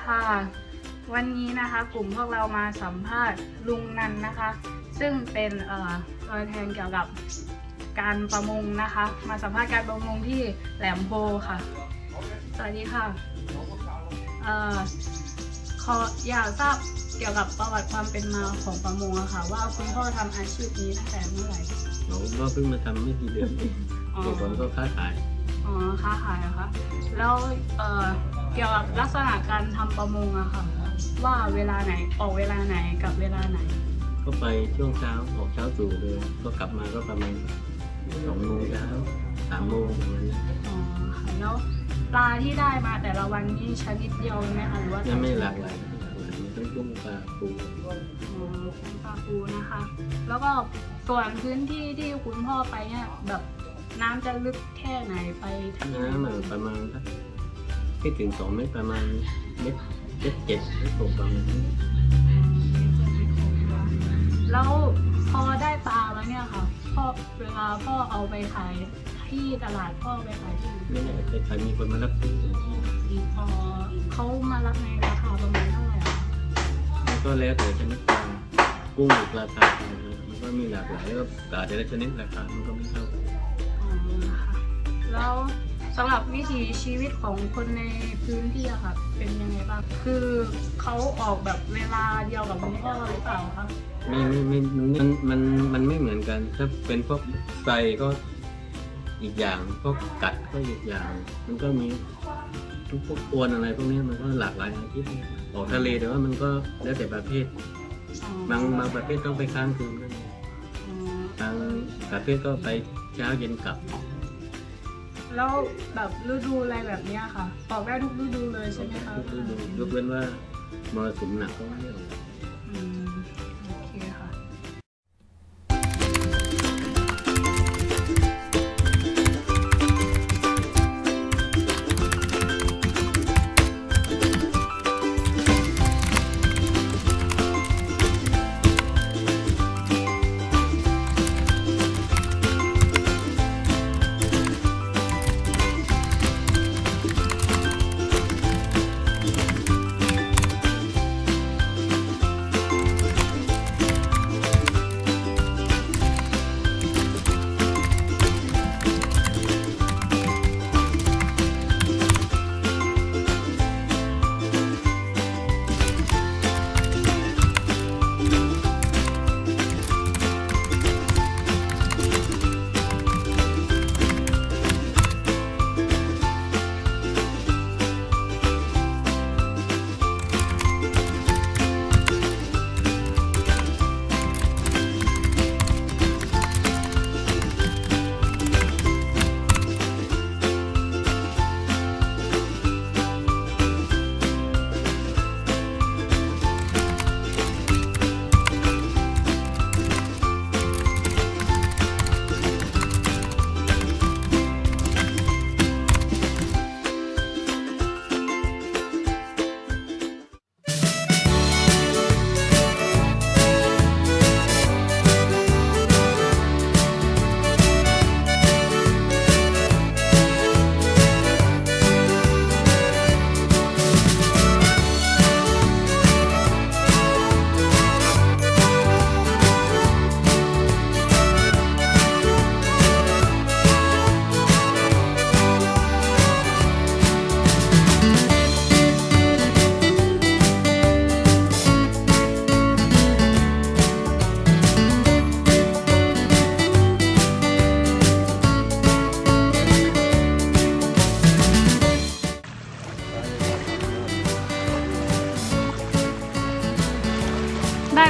วัสดีค่ะ วันนี้นะคะกลุ่มพวกเรามาสัมภาษณ์ลุงนันนะคะ ซึ่งเป็นเอ่อตัวแทนเกี่ยวกับการประมงนะคะ มาสัมภาษณ์การประมงที่แหลมโพค่ะ สวัสดีค่ะเอ่อขออยากทราบเกี่ยวกับประวัติความเป็นมาของประมงอะค่ะ ว่าคุณพ่อทำอาชีพนี้ตั้งแต่เมื่อไหร่เราก็เพิ่งมาทำไม่กี่เดือนเองอ๋อเด็กคนก็ค้าขายอ๋อค้าขายเหรอคะแล้วเอ่อ เกี่ยวกับลักษณะการทำประมงอะค่ะ ว่าเวลาไหนออกเวลาไหนกับเวลาไหน ก็ไปช่วงเช้าออกเช้าตรู่เลย ก็กลับมาก็ประมาณสองโมงเช้าสามโมงประมาณนี้อ๋อค่ะแล้วปลาที่ได้มาแต่ละวันนี่ชนิดเดียวไหมคะหรือว่ายังไม่หลากหลายหลากหลายมีทั้งกุ้งปลาปูอ๋อเป็นปลาปูนะคะ แล้วก็ส่วนพื้นที่ที่คุณพ่อไปเนี่ยแบบน้ำจะลึกแค่ไหนไปที่ไหนน้ำมันประมาณสัก ไม่ถึงสองเมตรประมาณเมตรเจ็ดเจ็ดเมตรหกประมาณนี้แล้วพอได้ปลาแล้วเนี่ยค่ะพ่อเวลาพ่อเอาไปขายที่ตลาดพ่อไปขายที่ไหนไม่แน่ใจใครมีคนมารับซื้อพอเขามารับในราคาประมาณเท่าไหร่อะคะมันก็แล้วแต่ชนิดปลากุ้งหรือปลาตาลมันก็มีหลากหลายแล้วก็ปลาแต่ละชนิดราคามันก็ไม่เท่ากันอ๋อค่ะ แล้วสำหรับวิถีชีวิตของคนในพื้นที่อะค่ะเป็นยังไงบ้างคือเขาออกแบบเวลาเดียวกับคุณพ่อหรือเปล่าคะไม่ไม่ไม่มันมันมันไม่เหมือนกัน ถ้าเป็นพวกไฟก็อีกอย่างพวกกัดก็อีกอย่าง มันก็มีทุกพวกอวนอะไรพวกนี้มันก็หลากหลายอาชีพออกทะเลแต่ว่ามันก็แล้วแต่ประเภทอ๋อบางบางประเภทต้องไปค้างคืนก็มีอ๋อบางประเภทก็ไปเช้าเย็นกลับ แล้วแบบฤดูอะไรแบบเนี้ยค่ะออกได้ทุกฤดูเลยใช่ไหมคะทุกฤดูยกเว้นว่ามรสุมหนักก็ไม่ออก อืม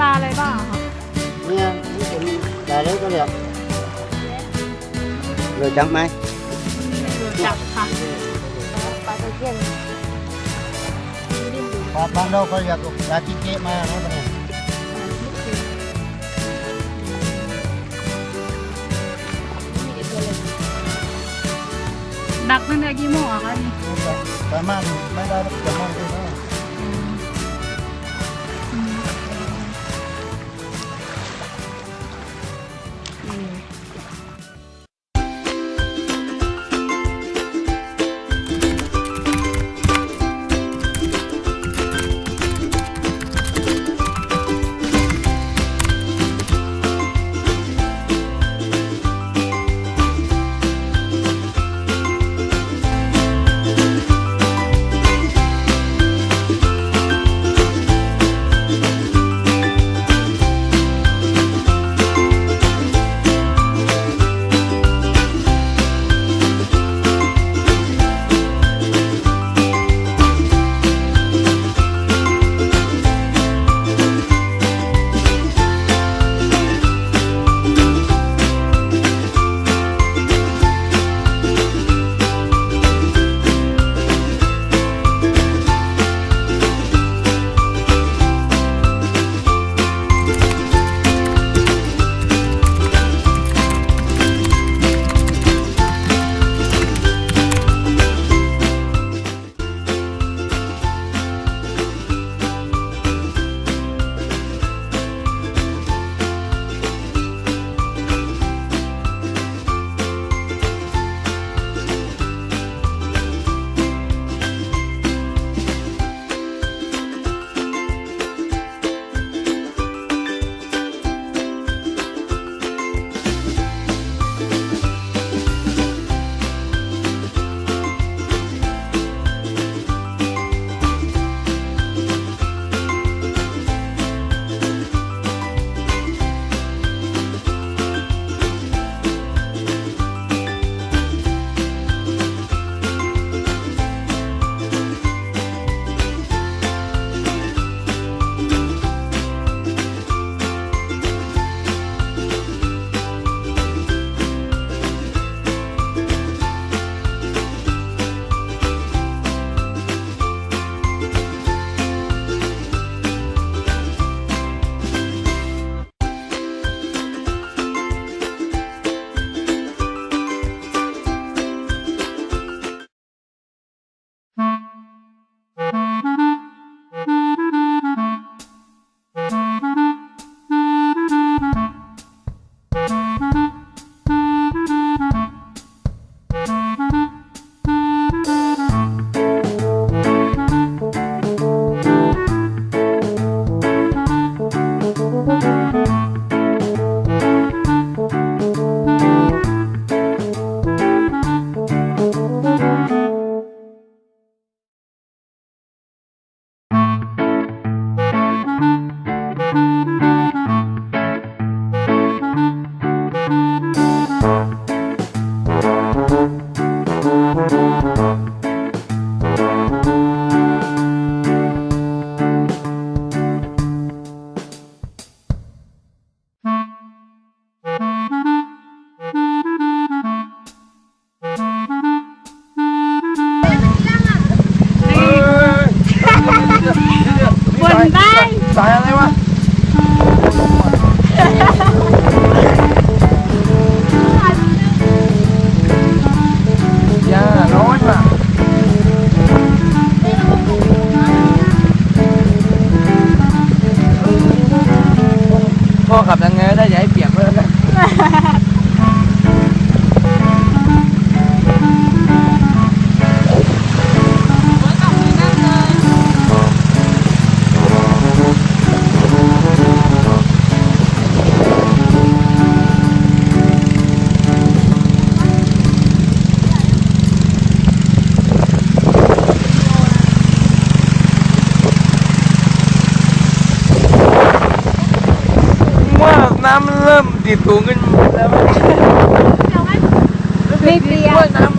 ปลาอะไรบ้างอะคะเนี่ยนี่เป็นดาเล็กก็เรียกเลยจำไหมจับค่ะปลาตะเพียนปลาบ้านเราเขาเรียกปลาจิเกะมาเนาะเนี่ยดักตั้งแต่กี่โมงอะคะนี่ประมาณไม่ได้ประมาณนี้นะอื น้ำมัน